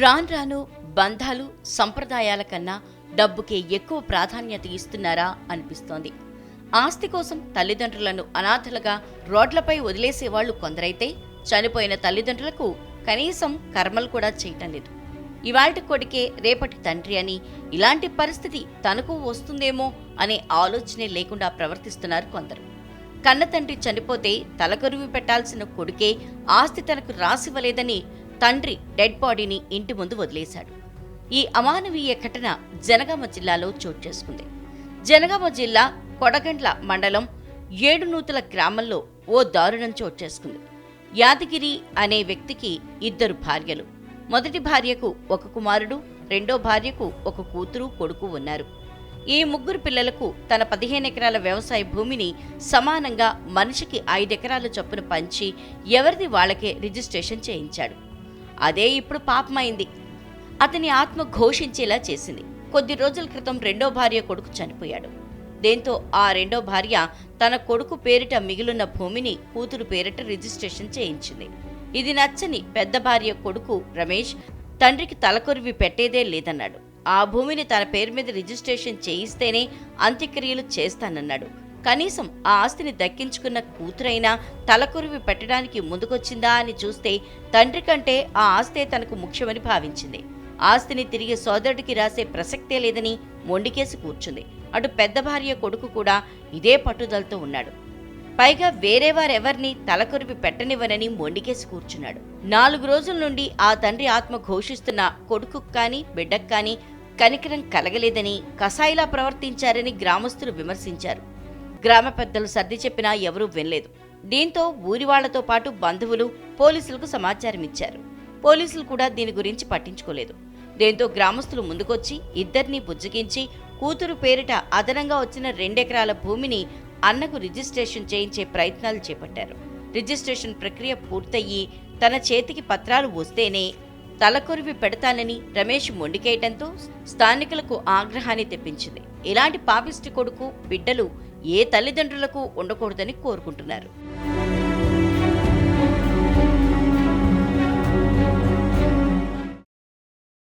రాను రాను బంధాలు సంప్రదాయాల కన్నా డబ్బుకే ఎక్కువ ప్రాధాన్యత ఇస్తున్నారా అనిపిస్తోంది. ఆస్తి కోసం తల్లిదండ్రులను అనాథలుగా రోడ్లపై వదిలేసేవాళ్ళు కొందరైతే చనిపోయిన తల్లిదండ్రులకు కనీసం కర్మలు కూడా చేయటం లేదు. ఇవాళ్టి కొడుకే రేపటి తండ్రి అని ఇలాంటి పరిస్థితి తనకు వస్తుందేమో అనే ఆలోచనే లేకుండా ప్రవర్తిస్తున్నారు కొందరు. కన్న తండ్రి చనిపోతే తలకొరువి పెట్టాల్సిన కొడుకే ఆస్తి తనకు రాసివ్వలేదని తండ్రి డెడ్ బాడీని ఇంటి ముందు వదిలేశాడు. ఈ అమానవీయ ఘటన జనగామ జిల్లాలో చోటు చేసుకుంది. జనగామ జిల్లా కొడగండ్ల మండలం ఏడునూతుల గ్రామంలో ఓ దారుణం చోటు చేసుకుంది. యాదగిరి అనే వ్యక్తికి ఇద్దరు భార్యలు. మొదటి భార్యకు ఒక కుమారుడు రెండో భార్యకు ఒక కూతురు కొడుకు ఉన్నారు. ఈ ముగ్గురు పిల్లలకు తన పదిహేను ఎకరాల వ్యవసాయ భూమిని సమానంగా మనిషికి ఐదెకరాల చొప్పున పంచి ఎవరిది వాళ్ళకే రిజిస్ట్రేషన్ చేయించాడు. అదే ఇప్పుడు పాపమైంది. అతని ఆత్మ ఘోషించేలా చేసింది. కొద్ది రోజుల క్రితం రెండో భార్య కొడుకు చనిపోయాడు. దీంతో ఆ రెండో భార్య తన కొడుకు పేరిట మిగిలిన భూమిని కూతురు పేరిట రిజిస్ట్రేషన్ చేయించింది. ఇది నచ్చని పెద్ద భార్య కొడుకు రమేష్ తండ్రికి తలకొరివి పెట్టేదే లేదన్నాడు. ఆ భూమిని తన పేరు మీద రిజిస్ట్రేషన్ చేయిస్తేనే అంత్యక్రియలు చేస్తానన్నాడు. కనీసం ఆ ఆస్తిని దక్కించుకున్న కూతురైనా తలకొరివి పెట్టడానికి ముందుకొచ్చిందా అని చూస్తే తండ్రి కంటే ఆ ఆస్తే తనకు ముఖ్యమని భావించింది. ఆస్తిని తిరిగి సోదరుడికి రాసే ప్రసక్తే లేదని మొండికేసి కూర్చుంది. అటు పెద్ద భార్య కొడుకు కూడా ఇదే పట్టుదలతో ఉన్నాడు. పైగా వేరే వారెవరిని తలకొరివి పెట్టనివ్వనని మొండికేసి కూర్చున్నాడు. నాలుగు రోజుల నుండి ఆ తండ్రి ఆత్మ ఘోషిస్తున్న కొడుకు కానీ బిడ్డకు కానీ కనికరం కలగలేదని కసాయిలా ప్రవర్తించారని గ్రామస్తులు విమర్శించారు. గ్రామ పెద్దలు సర్ది చెప్పినా ఎవరూ వినలేదు. దీంతో ఊరి వాళ్ళతో పాటు బంధువులు పోలీసులకు సమాచారం ఇచ్చారు. పోలీసులు కూడా దీని గురించి పట్టించుకోలేదు. దీంతో గ్రామస్తులు ముందుకొచ్చి ఇద్దరిని బుజ్జగించి కూతురు పేరిట అదనంగా వచ్చిన రెండెకరాల భూమిని అన్నకు రిజిస్ట్రేషన్ చేయించే ప్రయత్నాలు చేపట్టారు. రిజిస్ట్రేషన్ ప్రక్రియ పూర్తయ్యి తన చేతికి పత్రాలు వస్తేనే తలకొరివి పెడతానని రమేష్ మొండికేయటంతో స్థానికులకు ఆగ్రహాన్ని తెప్పించింది. ఇలాంటి పాపిష్టి కొడుకు బిడ్డలు ఏ తల్లిదండ్రులకు ఉండకూడదని కోరుకుంటున్నారు.